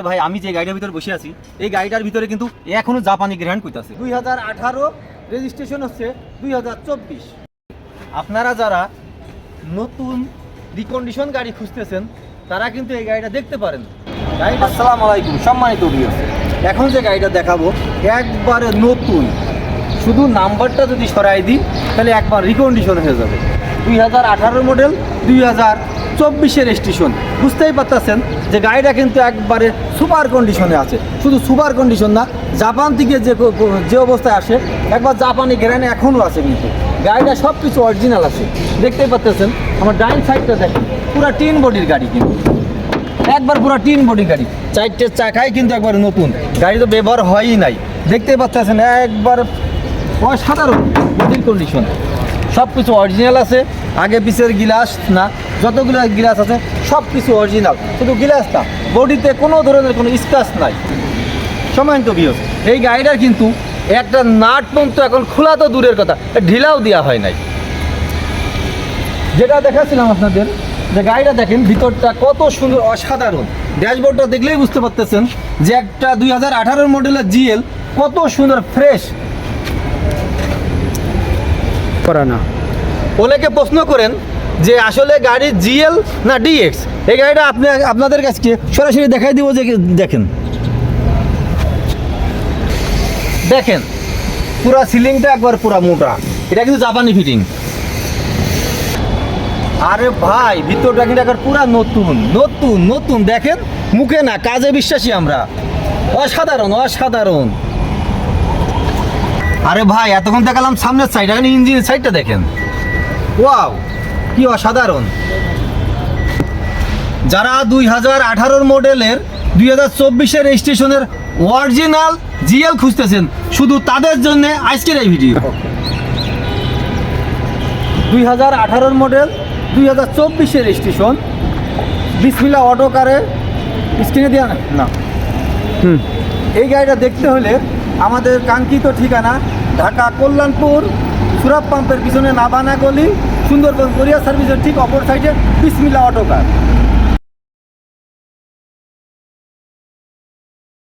আরে ভাই আমি যে গাড়িটার ভিতরে বসে আছি এই গাড়িটার ভিতরে কিন্তু এখনও জাপানি গ্র্যান্ড কইতাছে। দুই হাজার আঠারো রেজিস্ট্রেশন হচ্ছে দুই হাজার চব্বিশ। আপনারা যারা নতুন রিকন্ডিশন গাড়ি খুঁজতেছেন তারা কিন্তু এই গাড়িটা দেখতে পারেন। গাড়িটা আসসালামু আলাইকুম সম্মানিত ভিউয়ার্স এখন যে গাড়িটা দেখাবো একবারে নতুন। শুধু নাম্বারটা যদি সরাই দিই তাহলে একবার রিকন্ডিশন হয়ে যাবে। দুই হাজার আঠারো মডেল দুই হাজার চব্বিশের স্টেশন বুঝতেই পারতেছেন যে গাড়িটা কিন্তু একবারে সুপার কন্ডিশনে আছে। শুধু সুপার কন্ডিশন না, জাপান থেকে যে যে অবস্থায় আসে, একবার জাপানি গ্যারানে এখনও আছে কিন্তু। গাড়িটা সব কিছু অরিজিনাল আছে। দেখতেই পাচ্তেছেন আমার ডাইন সাইডটা দেখেন, পুরো টিন বডির গাড়ি কিন্তু। একবার পুরো টিন বডি গাড়ি। চারটে চাকাই কিন্তু একবার নতুন। গাড়ি তো ব্যবহার হয়ই নাই। দেখতেই পাচ্ছেন একবার অসাধারণ বডির কন্ডিশন সব কিছু অরিজিনাল আছে, আগে পিছের গিলাস না যতগুলো গিলাস আছে সব কিছু অরিজিনাল শুধু গিলাস না বডিতে কোনো ধরনের কোনো স্ক্রাচ নাই। সময় তো বিয়স এই গাড়িটার কিন্তু একটা নাট পর্যন্ত এখন খোলা তো দূরের কথা ঢিলাও দেওয়া হয় নাই। যেটা দেখাচ্ছিলাম আপনাদের যে গাড়িটা দেখেন ভিতরটা কত সুন্দর অসাধারণ। ড্যাশবোর্ডটা দেখলেই বুঝতে পারতেছেন যে একটা দুই হাজার আঠারোর মডেলের জিএল কত সুন্দর ফ্রেশ করা না। ওলেকে প্রশ্ন করেন যে আসলে গাড়ি জিএল না ডিএক্স? এই গাড়িটা আপনি, আপনাদের কাছে সরাসরি দেখাই দিব যে দেখেন। দেখেন, পুরা সিলিংটা একবার পুরা মোটা। এটা কিন্তু জাপানি ফিটিং। আরে ভাই ভিতরটা কিন্তু একবার পুরা নতুন নতুন নতুন। দেখেন, মুখে না, কাজে বিশ্বাসী আমরা। অসাধারণ অসাধারণ। আরে ভাই, এতক্ষণ দেখালাম সামনের সাইড এখন ইঞ্জিনের সাইডটা দেখেন। ওয়াও। কি অসাধারণ। যারা দুই হাজার আঠারোর মডেলের দুই হাজার চব্বিশের স্টেশনের অরিজিনাল জিএল খুঁজতেছেন শুধু তাদের জন্য আজকের এই ভিডিও দুই হাজার আঠারোর মডেল দুই হাজার চব্বিশের স্টেশন বিসমিল্লা অটো কারে স্ক্রিনে দেওয়া না। হুম। এই গাড়িটা দেখতে হলে আমাদের কাঙ্ক্ষিত ঠিকানা ঢাকা কল্যাণপুর সুরাব পাম্পের পিছনে নাবানা গলি সুন্দরবন গড়িয়া সার্ভিসের ঠিক অপর সাইডে বিসমিল্লা অটো কার